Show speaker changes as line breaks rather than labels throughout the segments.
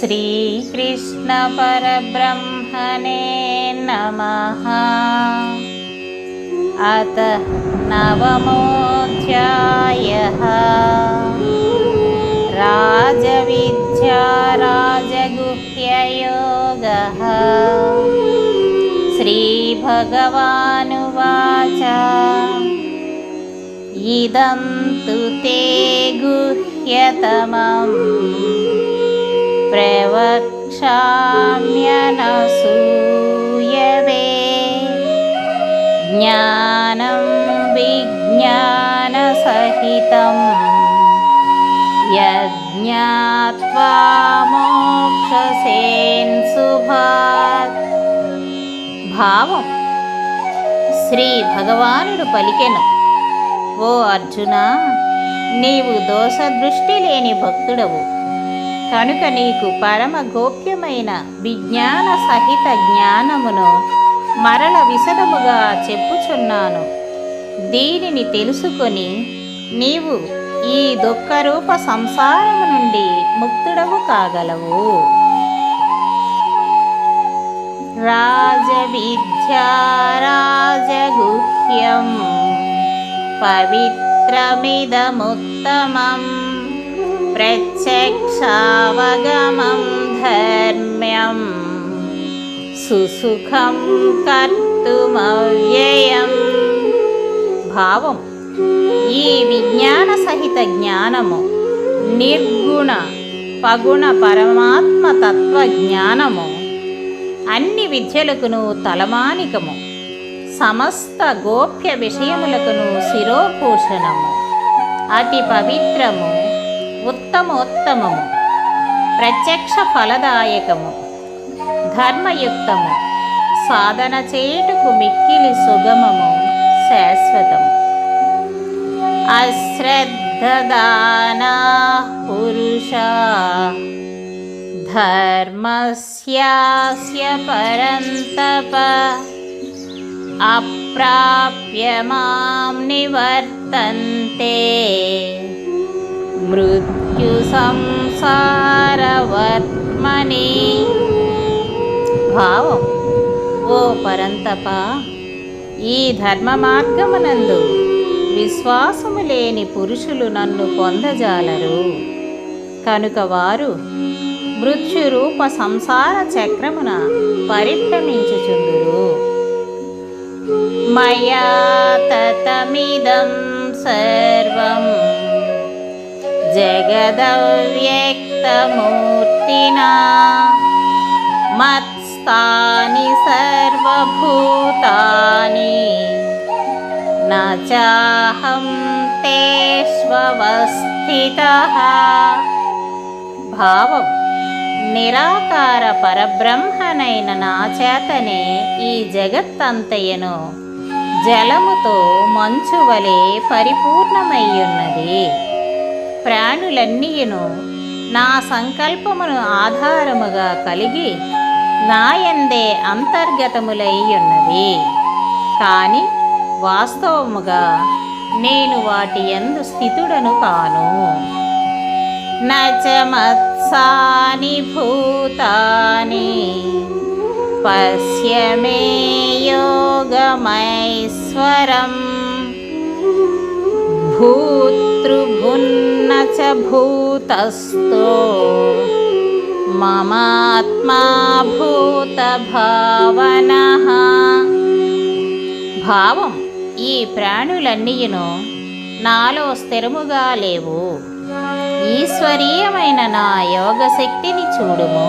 श्रीकृष्णपरब्रह्मणे नमः। अत नवमोऽध्यायः। राजविद्या राजगुह्ययोगः। श्रीभगवानुवाच। इदं तु ते गुह्यतमम् प्रवक्ष्याम्यनसूयवे ज्ञानं विज्ञानसहितं यज्ञात्वा మోక్షసేన్సుభాత్ భావం శ్రీ భగవానుడు పలికెను ఓ అర్జున నీవు దోషదృష్టి లేని భక్తుడవు కనుక నీకు పరమ గోప్యమైన విజ్ఞాన సహిత జ్ఞానమును మరల విశదముగా చెప్పుచున్నాను. దీనిని తెలుసుకొని నీవు ఈ దుఃఖరూప సంసారము నుండి ముక్తుడవు కాగలవు. రాజవిద్యారాజగుహ్యం పవిత్రమిదముత్తమం. ప్రత్యక్షవగమం ధర్మ్యం సుసుఖం కర్తుమవ్యయం భావం ఈ విజ్ఞాన సహిత జ్ఞానము నిర్గుణ పగుణ పరమాత్మ తత్వ జ్ఞానము అన్ని విద్యలకును తలమానికము సమస్త గోప్య విషయములకును శిరోభూషణము అతి పవిత్రము. ఉత్తమోత్తమము ప్రత్యక్ష ఫలదాయకము ధర్మయుక్తము. సాధన చేయుటకు మిక్కిలి సుగమము. శాశ్వతము. అశ్రద్ధదానా పురుష. ధర్మస్యాస్య పరంతప. అప్రాప్య మాం నివర్తంతే. మృత్యు సంసారవర్త్మని భావం ఓ పరంతప ఈ ధర్మ మార్గమునందు విశ్వాసము లేని పురుషులు నన్ను పొందజాలరు. కనుక వారు మృత్యురూప సంసార చక్రమున పరిభ్రమించుచుందురు. మయా తతమిదం సర్వం జగదవ్యక్తమూర్తినా మత్స్థాని సర్వభూతాని నాహం తేష్వస్థితః భావం నిరాకార పరబ్రహ్మనైన నా చేతనే ఈ జగత్తంతయను జలముతో మంచువలే పరిపూర్ణమయ్యున్నది. ప్రాణులన్నీయును. నా సంకల్పమును ఆధారముగా కలిగి నాయందే అంతర్గతములై ఉన్నది కానీ వాస్తవముగా నేను వాటి ఎందు స్థితుడను కాను. నచమత్సాని భూతాని పశ్యమే యోగమైశ్వరం. భూతృభున్న చ భూతస్థో మమాత్మా భూతభావన భావం ఈ ప్రాణులన్నీయును నాలో స్థిరముగా లేవు. ఈశ్వరీయమైన నా యోగశక్తిని చూడుము.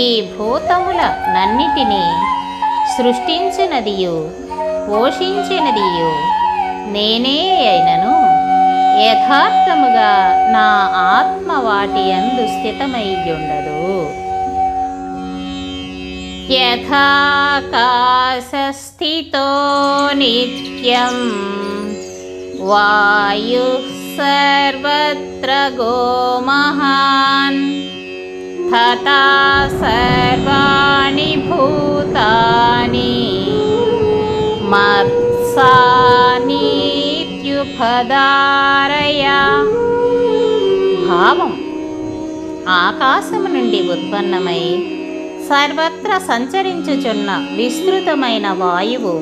ఈ భూతముల నన్నిటినీ సృష్టించినదియు పోషించినదియు నేనే అయినను. యథార్థముగా నా ఆత్మ వాటి ఎందు స్థితమయ్యుండదు యథాకాశస్థితో నిత్యం వాయు సర్వత్ర గోమహాన్ తథా సర్వాణి భూతాని మత్సానీత్యుపదారయ భావం ఆకాశము నుండి ఉత్పన్నమై సర్వత్ర సంచరించుచున్న విస్తృతమైన వాయువు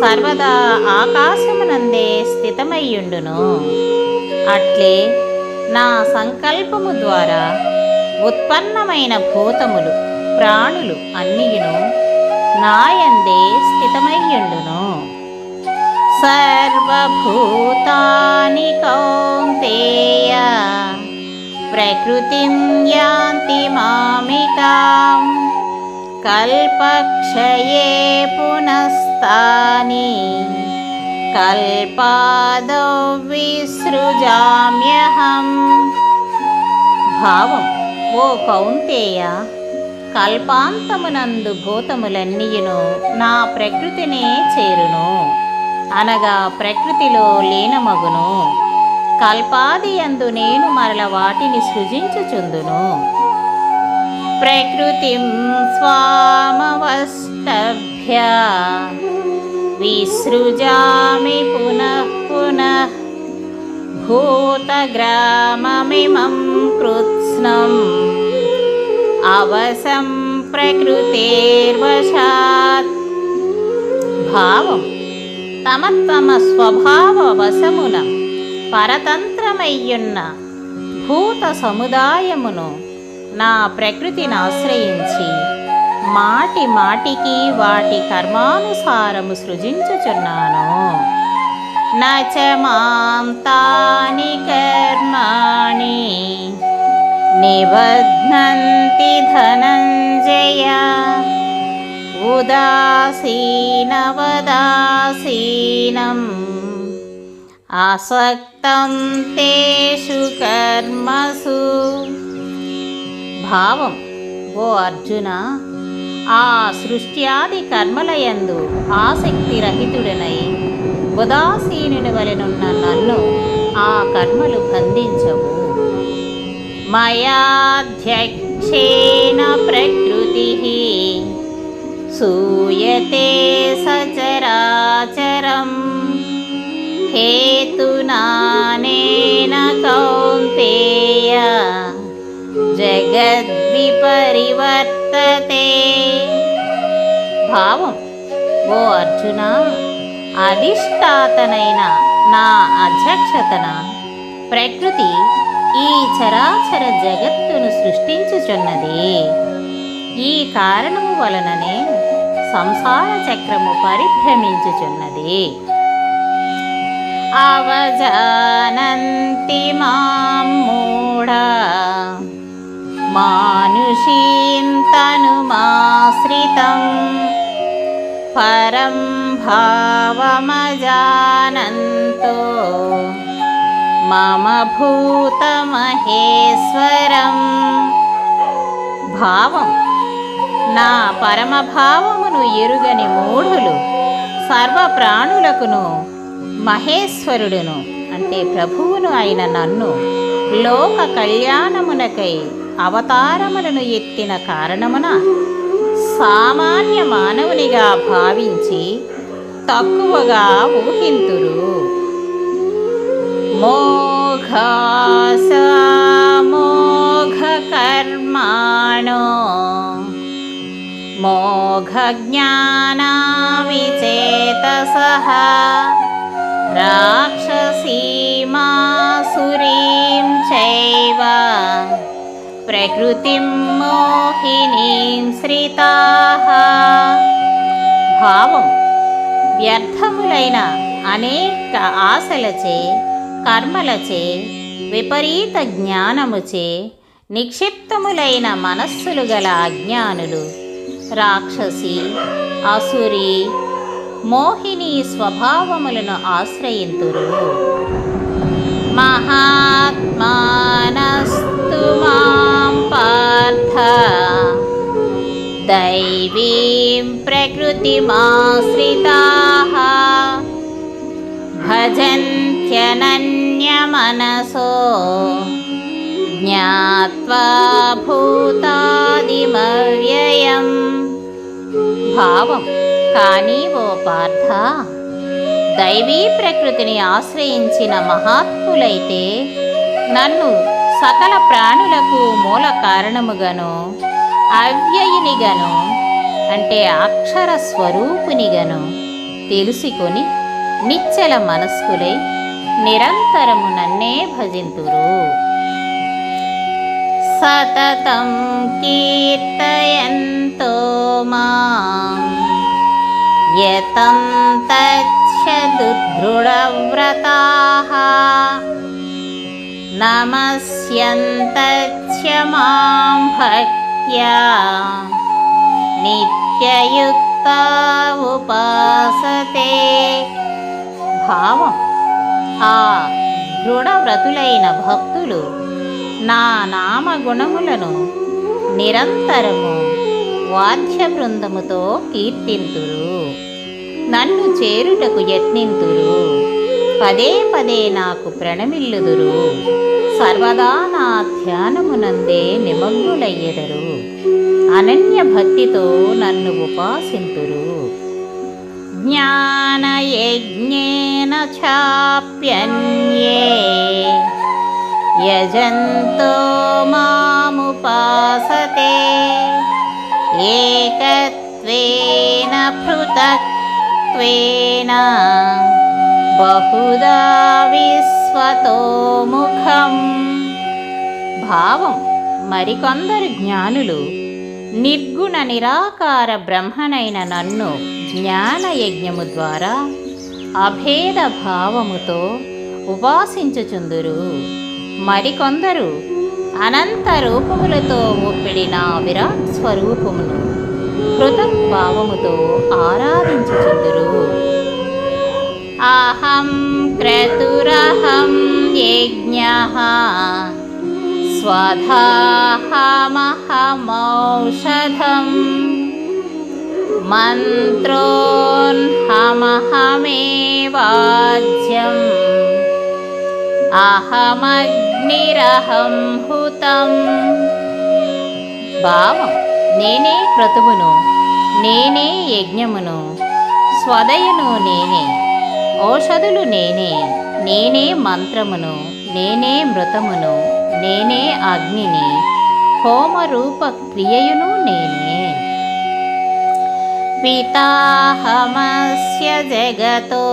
సర్వదా ఆకాశమునందే స్థితమయ్యుండును. అట్లే నా సంకల్పము ద్వారా ఉత్పన్నమైన భూతములు ప్రాణులు అన్నియును నాయందే స్థితమయ్యుండును. సర్వభూతాని కౌంతేయ ప్రకృతిం యాంతి మామికాం కల్పక్షయే పునస్తాని కల్పాదో విసృజామ్యహం భావం ఓ కౌంతేయ కల్పాంతమునందు భూతములన్నీయును నా ప్రకృతినే చేరును అనగా ప్రకృతిలో లీనమగును. కల్పాది యందు నేను మరల వాటిని సృజించుచుందును. ప్రకృతిం స్వామవస్తభ్య విసృజామి పునః పునః భూతగ్రామమిమం కృత్స్నం. అవసం ప్రకృతేర్వశాత్. భావం తమ తమ స్వభావ వశమున పరతంత్రమయ్యున్న భూత సముదాయమును నా ప్రకృతిని ఆశ్రయించి మాటి మాటికి వాటి కర్మానుసారము సృజించుచున్నాను. నచ మాం కర్మాణి నిబధ్నంతి ధనంజయ ఉదాసీనవదాసీనం ఆసక్తం తేషు కర్మసు భావం ఓ అర్జున ఆ సృష్ట్యాది కర్మలయందు ఆసక్తి రహితుడనై ఉదాసీనుని వలనున్న నన్ను ఆ కర్మలు బంధించవు। మయాధ్యక్షేణ ప్రకృతి। సూయతే సచరాచరం. హేతునానేన కౌంతేయ. జగద్విపరివర్తతే భావం. ఓ అర్జున అధిష్టాతనైన నా అధ్యక్షతన ప్రకృతి ఈ చరాచర జగత్తును సృష్టించుచున్నది. ఈ కారణము వలననే సంసార చక్రము పరిభ్రమించుచున్నది. అవజానంతి మాం మూఢా మానుషీం పరం భావమజానంతో మమ భూతమహేశ్వరం. భావం నా పరమభావమును ఎరుగని మూఢులు సర్వ ప్రాణులకును మహేశ్వరుడును అంటే ప్రభువును అయిన నన్ను లోక కళ్యాణమునకై అవతారములను ఎత్తిన కారణమున సామాన్య మానవునిగా భావించి తక్కువగా ఊహింతురు. మోఘాస్ మోఘజ్ఞానావిచేతసః రాక్షసీమాసురీం చైవ ప్రకృతిం మోహినీం శ్రితాః భావం వ్యర్థములైన అనేక ఆశలచే కర్మలచే విపరీత జ్ఞానముచే నిక్షిప్తములైన మనస్సులు గల అజ్ఞానులు రాక్షసి అసురి మోహిని స్వభావములను ఆశ్రయింతురు. మహాత్మానస్తు మాం పార్థ. దైవీం ప్రకృతిమాశ్రితాః. భజంత్యనన్యమనసో. జ్ఞాత్వా భూతాదిమవ్యయం భావం కానీ ఓ పార్థ దైవీ ప్రకృతిని ఆశ్రయించిన మహాత్ములైతే నన్ను సకల ప్రాణులకు మూల కారణముగాను అవ్యయినిగాను అంటే అక్షర స్వరూపునిగను తెలుసుకొని నిశ్చల మనస్కులై నిరంతరము నన్నే భజింతురు. సతతం కీర్తయంతో మాం. యతం తచ్చదుర్దృఢవ్రతాः నమస్యంతచ్చ మాం భక్త్యా. నిత్యయుక్తా ఉపాసతే. భావం. ఆ దృఢవ్రతులైన భక్తులు నా నామ గుణములను నిరంతరము వాద్య బృందముతో కీర్తింతురు. నన్ను చేరుటకు యత్నింతురు. పదే పదే నాకు ప్రణమిల్లుదురు. సర్వదా నా ధ్యానమునందే నిమగ్నులయ్యెదరు అనన్య భక్తితో నన్ను ఉపాసింతురు. జ్ఞానయజ్ఞేన చాప్యన్యే యజంతో మాముపాసతే ఏకత్వేన బహుదా బహుదా విశ్వతోముఖం భావం మరికొందరు జ్ఞానులు నిర్గుణ నిరాకార బ్రహ్మనైన నన్ను జ్ఞానయజ్ఞము ద్వారా అభేద భావముతో ఉపాసించుచుందురు. మరికొందరు అనంత రూపములతో ఒప్పిడిన విరాట్ స్వరూపమును కృతభావముతో ఆరాధించుచుందురు. అహం క్రతురహం యజ్ఞ స్వధాహమహమౌషధం మంత్రోన్హమహమేవాజ్యం. అహమగ్నిరహం హుతం. భావం నేనే క్రతువును నేనే యజ్ఞమును. స్వదయను నేనే ఔషధులు నేనే నేనే మంత్రమును నేనే మృతమును నేనే అగ్నిని హోమరూప క్రియయును నేనే. పితాహమస్య జగతో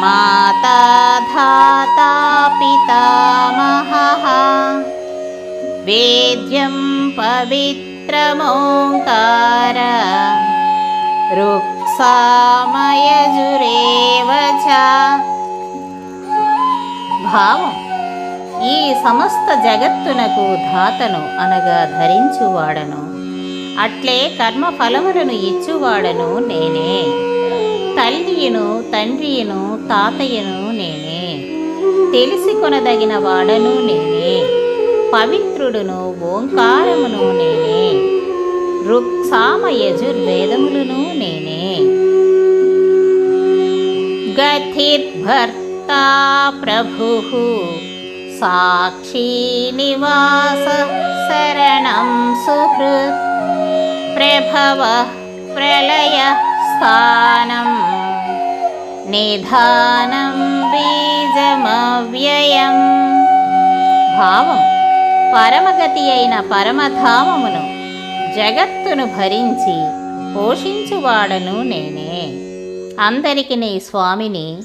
మాతా ధాతా పితామహః వేద్యం పవిత్రమోంకార రుక్సామయజురేవ భావం ఈ సమస్త జగత్తునకు ధాతను అనగా ధరించువాడను. అట్లే కర్మ ఫలములను ఇచ్చువాడను నేనే. తల్లియును తండ్రియును తాతయ్యను నేనే. తెలిసి కొనదగిన వాడను నేనే. పవిత్రుడును ఓంకారమును నేనే. రుక్సామ యజుర్వేదములను నేనే. గతిర్భర్త ప్రభు సాక్షి నివాస శరణం సుహృత్. ప్రభవ ప్రళయ స్థానం. నిధానం బీజమవ్యయం. భావం పరమగతి అయిన పరమధామమును జగత్తును భరించి పోషించువాడను నేనే. అందరికి నీ స్వామిని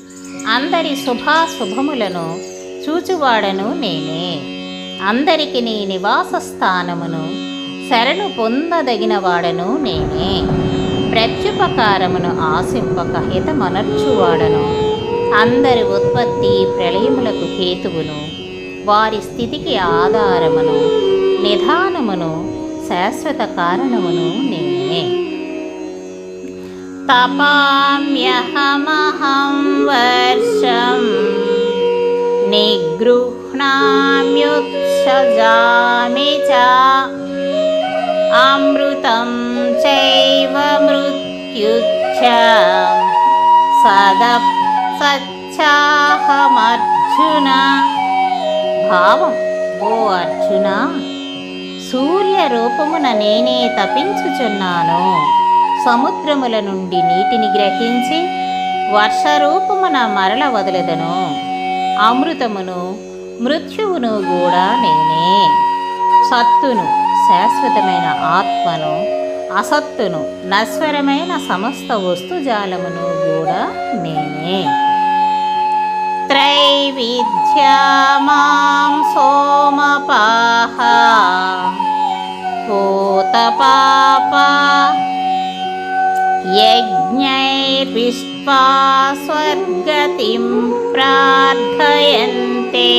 అందరి శుభాశుభములను చూచువాడను నేనే. అందరికి నీ నివాస స్థానమును శరణు పొందదగినవాడను నేనే. ప్రత్యుపకారమును ఆశింపక హితమనర్చువాడను అందరి ఉత్పత్తి ప్రళయములకు హేతువును వారి స్థితికి ఆధారమును నిధానమును శాశ్వత కారణమును నేనే तपाम्यहमहं वर्षं निगृह्णाम्युत्सजामि च अमृतं चैव मृत्युच्च सदप् సచ్చాహమర్జున భావం ఓ అర్జున సూర్య రూపమున నేనే తపించుచున్నాను సముద్రముల నుండి నీటిని గ్రహించి వర్షరూపమున మరల వదలదను అమృతమును మృత్యువును కూడా నేనే సత్తును శాశ్వతమైన ఆత్మను అసత్తును నశ్వరమైన సమస్త వస్తుజాలమును కూడా నేనే. త్రైవిద్యా మాం సోమపాహ పూతపాప యజ్ఞైర్విశ్వా స్వర్గతిం ప్రార్థయంతే.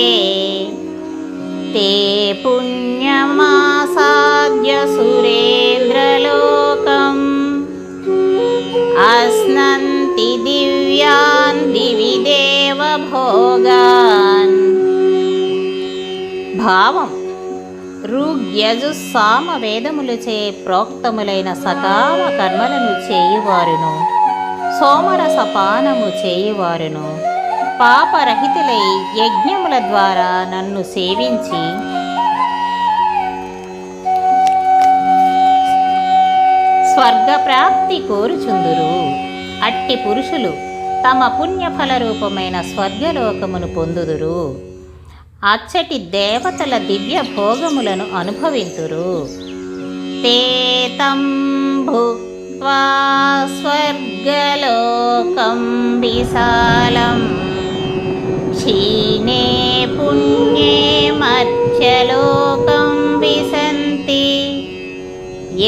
ते पुण्यमासाद्य सुरेन्द्रलोकम् अश्नन्ति दिव्यान् दिवि देवभोगान् భావం ఋగ్యజు సామ వేదములచే ప్రోక్తములైన సకామ కర్మలను చేయువారును సోమరస పానము చేయువారును పాపరహితులై యజ్ఞముల ద్వారా నన్ను సేవించి స్వర్గప్రాప్తి కోరుచుందురు అట్టి పురుషులు తమ పుణ్యఫల రూపమైన స్వర్గలోకమును పొందుదురు అచ్చటి దేవతల దివ్య భోగములను అనుభవింతురు ते तं भुक्त्वा स्वर्गलोकं विशालं क्षीणे पुण्ये मध्यलोकं विशन्ति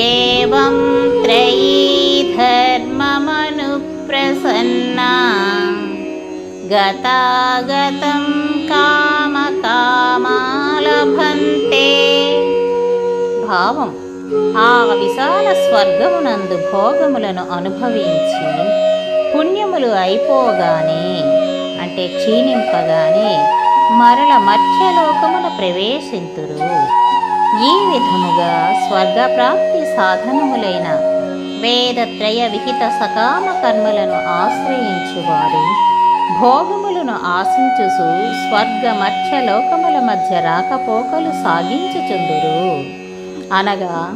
एवं त्रयी धर्ममनुप्रसन्ना गतागतं कामकामालभन्ते భావం ఆ విశాల స్వర్గమునందు భోగములను అనుభవించి పుణ్యములు అయిపోగానే అంటే క్షీణింపగానే మరల మధ్యలోకమున ప్రవేశింతురు ఈ విధముగా స్వర్గప్రాప్తి సాధనములైన వేదత్రయ విహిత సకామ కర్మలను ఆశ్రయించువారు భోగములను ఆశించుసు స్వర్గ లోకముల మధ్య రాకపోకలు సాగించుచుందురు. అనగా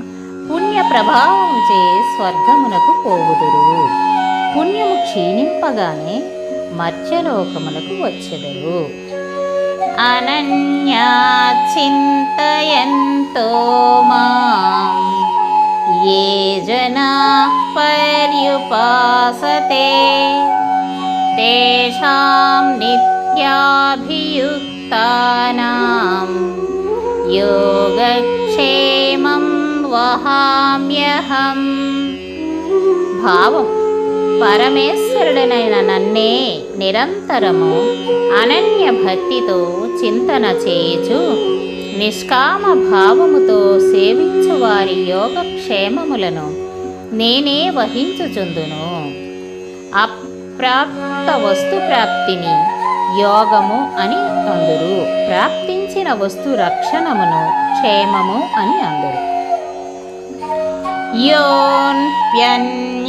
పుణ్య ప్రభావముచే స్వర్గమునకు పోవుదురు. పుణ్యము క్షీణింపగానే మధ్యలోకమునకు వచ్చెదరు. అనన్యా చింతయంతో మా ये జనా पर्युपासते। तेषां नित्याभियुक्तानां योगक्षेमं वहाम्यहम्। భావం పరమేశ్వరుడనైన నన్నే నిరంతరము అనన్య భక్తితో చింతన చేయుచు నిష్కామ భావముతో సేవించు వారి యోగక్షేమములను నేనే వహించుచుందును అప్రాప్త వస్తు ప్రాప్తిని యోగము అని అందురు ప్రాప్తించిన వస్తు రక్షణమును క్షేమము అని అందురు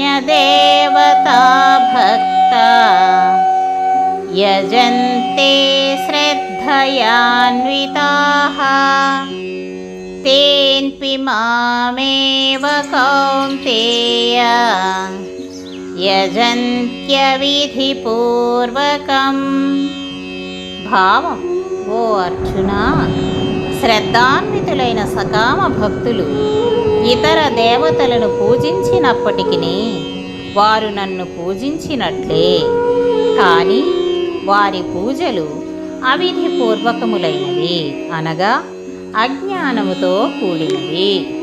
योऽन्प्यन्यदेवता भक्ता यजन्ते श्रद्धयान्विताः तेऽन्पि मामेव कौन्तेय యజంత్యవిధిపూర్వకం భావం ఓ అర్జున శ్రద్ధాన్వితులైన సకామ భక్తులు ఇతర దేవతలను పూజించినప్పటికీ వారు నన్ను పూజించినట్లే కానీ వారి పూజలు అవిధిపూర్వకములైనవి. అనగా అజ్ఞానముతో కూడినవి.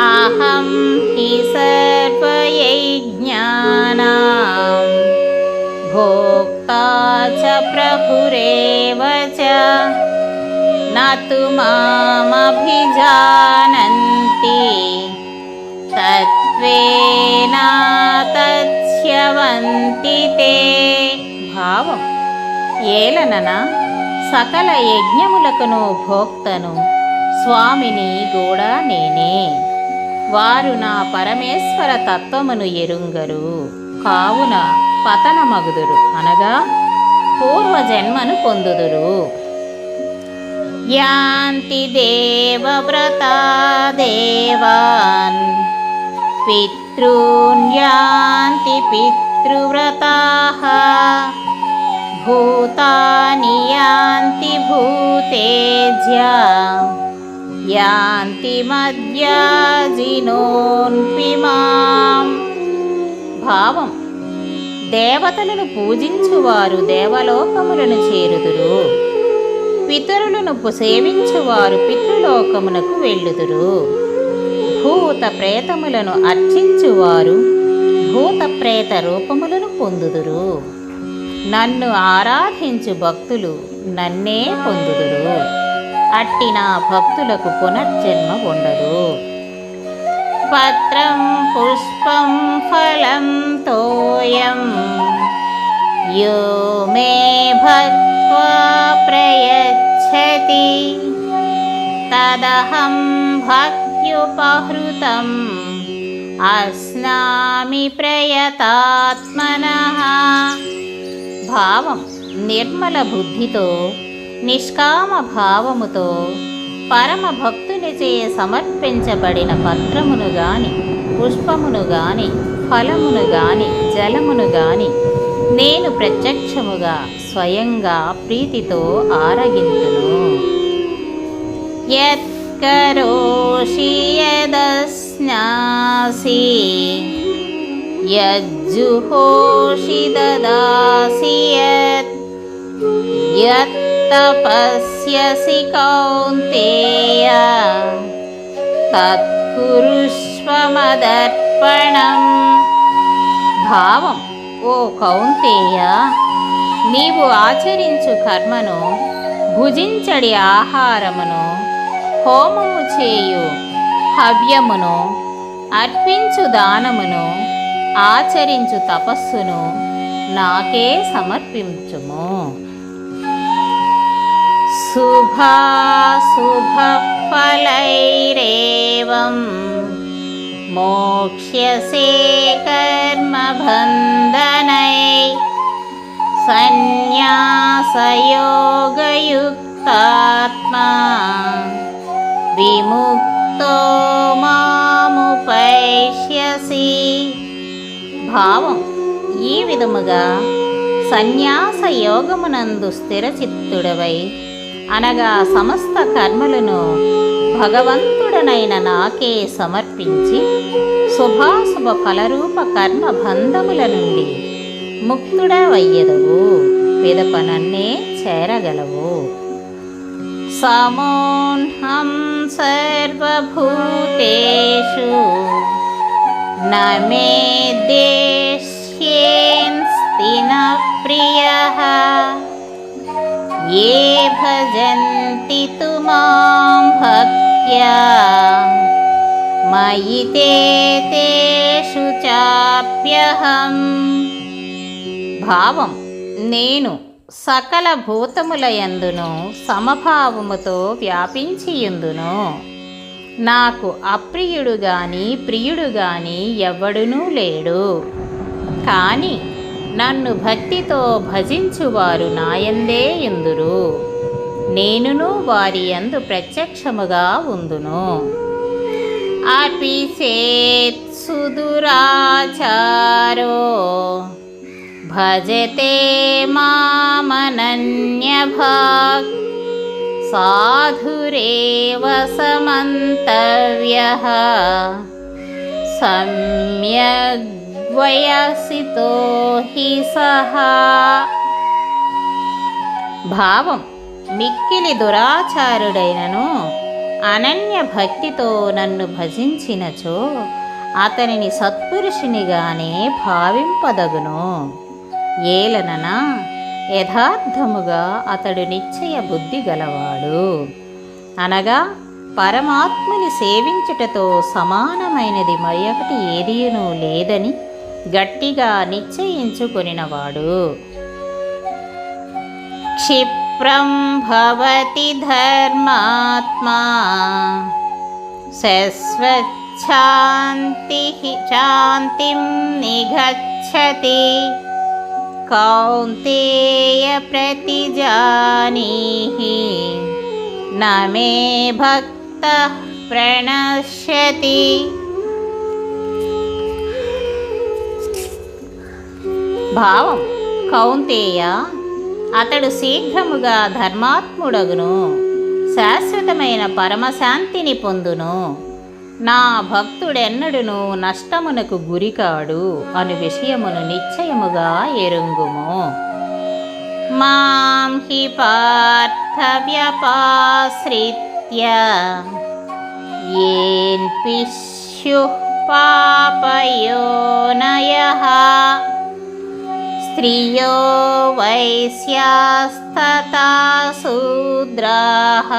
అహం హి సర్వయజ్ఞానాం. భోక్తా చ ప్రభురేవ చ. నతు మామభిజానంతి. తత్వేనాతస్యవంతి తే భావం. ఏలనన? సకల యజ్ఞములకును భోక్తను. స్వామిని కూడా నేనే. వారు నా పరమేశ్వర తత్వమును ఎరుంగరు. కావున పతనమగుదురు అనగా పూర్వజన్మను పొందుదురు. యాంతి దేవవ్రతా దేవాన్. పితॄన్ యాంతి భూతాని యాంతి భూతేజ్యా యాంతి మధ్యాజినోన్పిమాం భావం దేవతలను పూజించువారు దేవలోకములను చేరుదురు. పితరులను సేవించువారు పితృలోకమునకు వెళ్ళుదురు. భూత ప్రేతములను అర్చించువారు భూత ప్రేత రూపములను పొందుదురు. నన్ను ఆరాధించు భక్తులు నన్నే పొందుదురు. అట్టి నా భక్తులకు పునర్జన్మ ఉండదు. పత్రం పుష్పం ఫలం తోయం యో మే భక్వా ప్రయచ్చతి. తదహం భక్త్యుపహృతం అస్నామి ప్రయతాత్మన. భావం నిర్మల బుద్ధితో నిష్కామ భావముతో పరమ భక్తునిచే సమర్పించబడిన పత్రమును గాని పుష్పమును గాని ఫలమును గాని జలమును గాని నేను ప్రత్యక్షముగా స్వయంగా ప్రీతితో ఆరగింతును. యత్కరోషి యదస్నాసి యజ్జుహోషి దదాసి యత్ యత్తపస్యసి కౌంతేయ తత్కురుష్వమదర్పణం భావం ఓ కౌంతేయ నీవు ఆచరించు కర్మను భుజించడి ఆహారమును హోమము చేయు హవ్యమును అర్పించు దానమును ఆచరించు తపస్సును నాకే సమర్పించుము. శుభాశుభఫలైరేవం మోక్ష్యసే కర్మబంధనై. సన్యాసయోగయుక్తాత్మా. విముక్తో మాముపైష్యసి. భావం ఈ విధముగా సన్యాస యోగమునందు స్థిరచిత్తుడవై అనగా సమస్త కర్మలను భగవంతుడనైన నాకే సమర్పించి శుభాశుభ ఫలరూప కర్మ బంధముల నుండి ముక్తుడవయ్యదవు. పిదప నన్నే చేరగలవు. సమోహం సర్వభూతేషు न मे देश्येऽस्ति न प्रियः ये भजन्ति तु मां भक्त्या मयि ते तेषु చాప్యహం భావం నేను సకల భూతములయందును సమభావముతో వ్యాపించియుందును నాకు అప్రియుడు గాని ప్రియుడు గాని ఎవడునూ లేడు. కానీ నన్ను భక్తితో భజించువారు నాయందే ఎందురు. నేనును వారి యందు ప్రత్యక్షముగా ఉందును. అపిసేత్ సుదురాచారో భజతే మామనన్యభాగ్ సాధురేవ సమంతవ్యః సమ్యగ్వయసితో హి సహా భావం మిక్కిలి దురాచారుడైనను అనన్య భక్తితో నన్ను భజించినచో అతనిని సత్పురుషునిగానే భావింపదగును ఏలననా యథార్థముగా అతడు నిశ్చయ బుద్ధి గలవాడు. అనగా పరమాత్మని సేవించుటతో సమానమైనది మరొకటి ఏదీనూ లేదని గట్టిగా నిశ్చయించుకొనినవాడు. క్షిప్రం భవతి ధర్మాత్మా శశ్వచ్ఛాంతి శాంతిం నిగచ్చతి. కౌంతేయ ప్రతిజానీహి నమే భక్త ప్రణశ్యతి. భావం కౌంతేయ అతడు శీఘ్రముగా ధర్మాత్ముడగును శాశ్వతమైన పరమశాంతిని పొందును. నా భక్తుడెన్నడును నష్టమునకు గురికాడు అను విషయమును నిశ్చయముగా ఎరుంగుము. మాం హి పార్థవ్యపాశ్రిత్య ఏన్ పిష్యుః పాపయోనయః స్త్రియో వైశ్యాస్తతా శూద్రాः.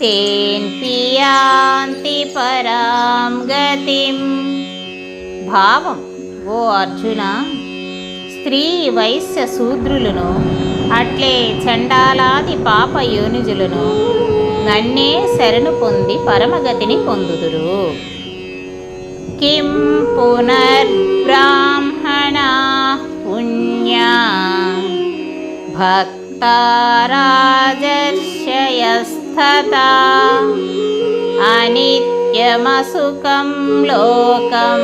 తేన్ పియాంతి परां గతిం భావం ఓ అర్జున స్త్రీ వైశ్య శూద్రులను అట్లే చండాలాది పాప యోనిజులను నన్నే శరణు పొంది పరమగతిని పొందుదురు. కిం పునర్బ్రాహ్మణా పుణ్యా భక్తారాజర్షయస్తథా అనిత్యమసుఖం లోకం.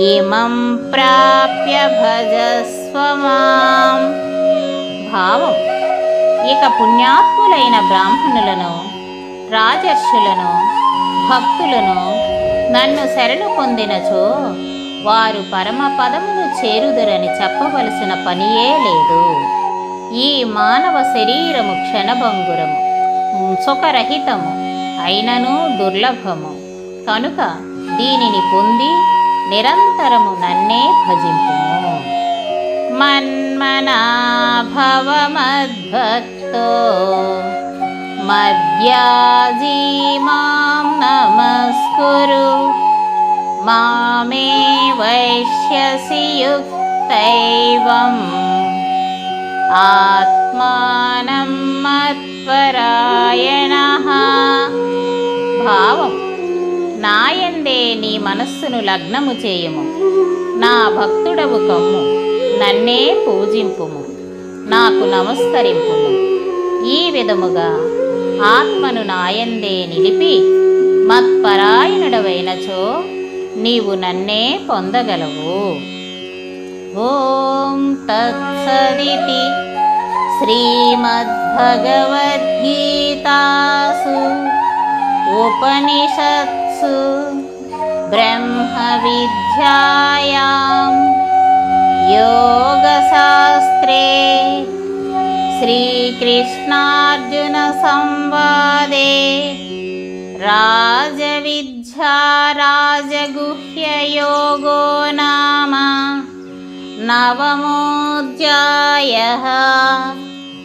ఇమం ప్రాప్య భజస్వ మాం భావం. ఇక పుణ్యాత్ములైన బ్రాహ్మణులను రాజర్షులను భక్తులను నన్ను శరణు పొందినచో వారు పరమ పదమును చేరుదురని చెప్పవలసిన పనియే లేదు. ఈ మానవ శరీరము క్షణభంగురము. సుఖరహితము అయినను దుర్లభము. కనుక దీనిని పొంది నిరంతరము నన్నే భజింపుము. మన్మనాభవమద్భక్తో మద్యాజీ మాం నమస్కురు. మామే వైశ్యసి యుక్తైవం. ఆత్మానం మత్పరాయణ భావం నాయందే నీ మనస్సును లగ్నము చేయుము. నా భక్తుడవు కమ్ము నన్నే పూజింపుము నాకు నమస్కరింపుము. ఈ విధముగా ఆత్మను నాయందే నిలిపి మత్పరాయణుడవైనచో నీవు నన్నే పొందగలవు. ఓం తత్సదితి. श्रीमद्भगवद्गीतासु उपनिषत्सु ब्रह्मविद्यायां योगशास्त्रे श्रीकृष्णार्जुनसंवादे राजविद्याराजगुह्ययोगो नाम नवमोऽध्यायः।